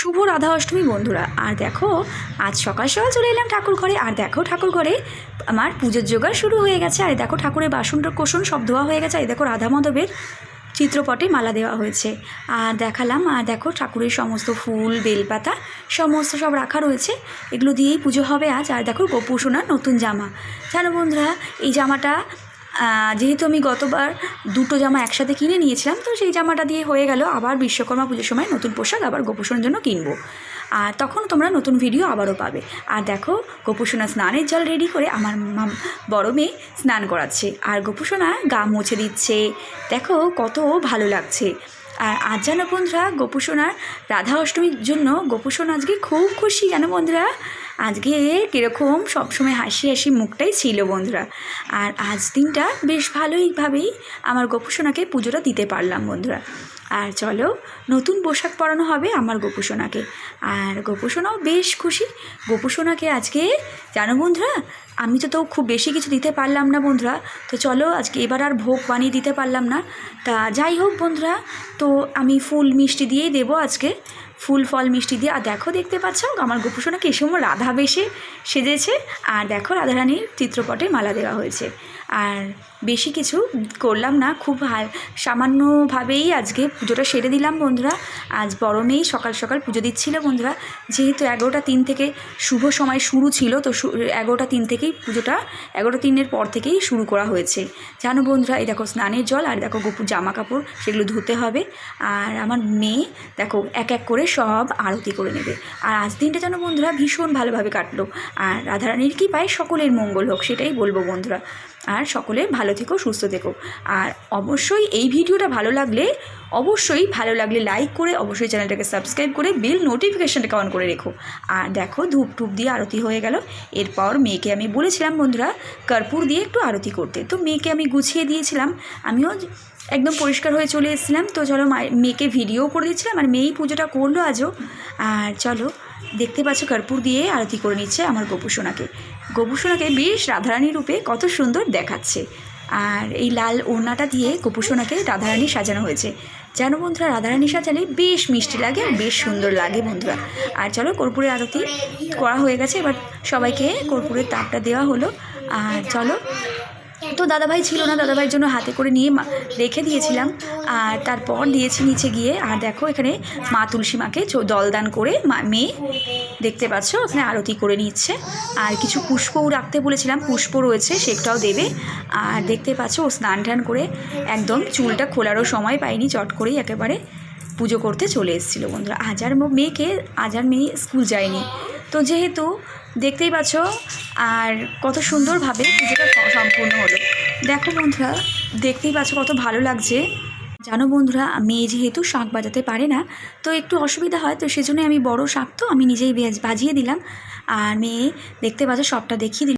শুভ রাধা অষ্টমী বন্ধুরা। আর দেখো, আজ সকাল সকাল চলে এলাম ঠাকুর ঘরে। আর দেখো, ঠাকুর ঘরে আমার পুজোর জোগাড় শুরু হয়ে গেছে। আর দেখো, ঠাকুরের বাসন কোসন সব ধোয়া হয়ে গেছে। আর দেখো, রাধা মাধবের চিত্রপটে মালা দেওয়া হয়েছে। আর দেখালাম, আর দেখো, ঠাকুরের সমস্ত ফুল, বেলপাতা সমস্ত সব রাখা রয়েছে। এগুলো দিয়েই পুজো হবে আজ। আর দেখো গোপুসোনার নতুন জামা। জানো বন্ধুরা, এই জামাটা যেহেতু আমি গতবার দুটো জামা একসাথে কিনে নিয়েছিলাম, তো সেই জামাটা দিয়ে হয়ে গেল আবার বিশ্বকর্মা পুজোর সময় নতুন পোশাক আবার গোপোষণের জন্য কিনবো। আর তখন তোমরা নতুন ভিডিও আবারও পাবে। আর দেখো গোপোষণা স্নানের জল রেডি করে আমার বড় মেয়ে স্নান করাচ্ছে। আর গোপোষণা গা মুছে দিচ্ছে। দেখো, কত ভালো লাগছে। আর আজ যেন বন্ধুরা গোপুসোনার রাধা অষ্টমীর জন্য গোপুসোনা আজকে খুব খুশি, জানো বন্ধুরা? আজকে কীরকম সবসময় হাসি হাসি মুখটাই ছিল বন্ধুরা। আর আজ দিনটা বেশ ভালোইভাবেই আমার গোপুসোনাকে পুজোটা দিতে পারলাম বন্ধুরা। আর চলো, নতুন পোশাক পরানো হবে আমার গোপুসোনাকে। আর গোপুসোনাও বেশ খুশি। গোপুসোনাকে আজকে, জানো বন্ধুরা, আমি তো তো খুব বেশি কিছু দিতে পারলাম না বন্ধুরা। তো চলো, আজকে এবার আর ভোগ বানিয়ে দিতে পারলাম না। তা যাই হোক বন্ধুরা, তো আমি ফুল মিষ্টি দিয়েই দেবো আজকে। ফুল, ফল, মিষ্টি দিয়ে। আর দেখো, দেখতে পাচ্ছ, আমার গোপুসোনাকে এ সময় রাধা বেশে সেজেছে। আর দেখো, রাধারানীর চিত্রপটে মালা দেওয়া হয়েছে। আর বেশি কিছু করলাম না, খুব হা- সামান্যভাবেই আজকে পুজোটা সেরে দিলাম বন্ধুরা। আজ মেয়েই সকাল সকাল পুজো দিচ্ছিল বন্ধুরা। যেহেতু এগারোটা তিন থেকে শুভ সময় শুরু ছিল, তো এগারোটা তিন থেকেই পুজোটা, এগারোটা তিনের পর থেকেই শুরু করা হয়েছে। জানো বন্ধুরা, এই দেখো স্নানের জল, আর দেখো গোপুর জামা কাপড় সেগুলো ধুতে হবে। আর আমার মেয়ে, দেখো, এক এক করে সব আরতি করে নেবে। আর আজ দিনটা যেন বন্ধুরা ভীষণ ভালোভাবে কাটলো। আর রাধারানীর কি পায় সকলের মঙ্গল হোক, সেটাই বলব বন্ধুরা। আর সকলে ভালো থেকো, সুস্থ থেকো। আর অবশ্যই এই ভিডিওটা ভালো লাগলে, অবশ্যই ভালো লাগলে লাইক করে অবশ্যই চ্যানেলটাকে সাবস্ক্রাইব করে বেল নোটিফিকেশানটাকে অন করে রেখো। আর দেখো ধূপ টুপ দিয়ে আরতি হয়ে গেল। এরপর মেয়েকে আমি বলেছিলাম, বন্ধুরা, কর্পূর দিয়ে একটু আরতি করতে। তো মেয়েকে আমি গুছিয়ে দিয়েছিলাম। আমিও একদম পরিষ্কার হয়ে চলে এসেছিলাম। তো চলো মেয়েকে ভিডিও করে দিচ্ছিলাম। আর মেয়েই পুজোটা করল আজও। আর চলো দেখতে পাচ্ছ কর্পূর দিয়ে আরতি করে নিচ্ছে আমার গোপুসোনাকে গোপুসোনাকে বেশ রাধারানী রূপে কত সুন্দর দেখাচ্ছে। আর এই লাল ওড়নাটা দিয়ে গোপুসোনাকে রাধারানী সাজানো হয়েছে। যেন বন্ধুরা, রাধারানী সাজালে বেশ মিষ্টি লাগে আর বেশ সুন্দর লাগে বন্ধুরা। আর চলো কর্পূরের আরতি করা হয়ে গেছে, এবার সবাইকে কর্পূরের তাপটা দেওয়া হলো। আর চলো তো দাদাভাই ছিল না, দাদাভাইয়ের জন্য হাতে করে নিয়ে রেখে দিয়েছিলাম। আর তারপর দিয়েছি নিচে গিয়ে। আর দেখো এখানে মা তুলসী মাকে দলদান করে মা মেয়ে দেখতে পাচ্ছ ওখানে আরতি করে নিচ্ছে। আর কিছু পুষ্পও রাখতে বলেছিলাম, পুষ্প রয়েছে, সেটাও দেবে। আর দেখতে পাচ্ছ, ও স্নান টান করে একদম চুলটা খোলারও সময় পাইনি চট করেই একেবারে পুজো করতে চলে এসেছিল বন্ধুরা। আজার মেয়েকে আজার মেয়ে স্কুল যায়নি। তো যেহেতু দেখতেই পাচ্ছ, আর কত সুন্দরভাবে পুজোটা সম্পূর্ণ হলো। দেখো বন্ধুরা, দেখতেই পাচ্ছ কত ভালো লাগছে। জানো বন্ধুরা, মেয়ে যেহেতু শাঁখ বাজাতে পারে না, তো একটু অসুবিধা হয়, তো সেজন্য আমি বড় শাঁখ তো আমি নিজেই বাজিয়ে দিলাম। আর মেয়ে, দেখতে পাচ্ছ, সবটা দেখিয়ে দিল।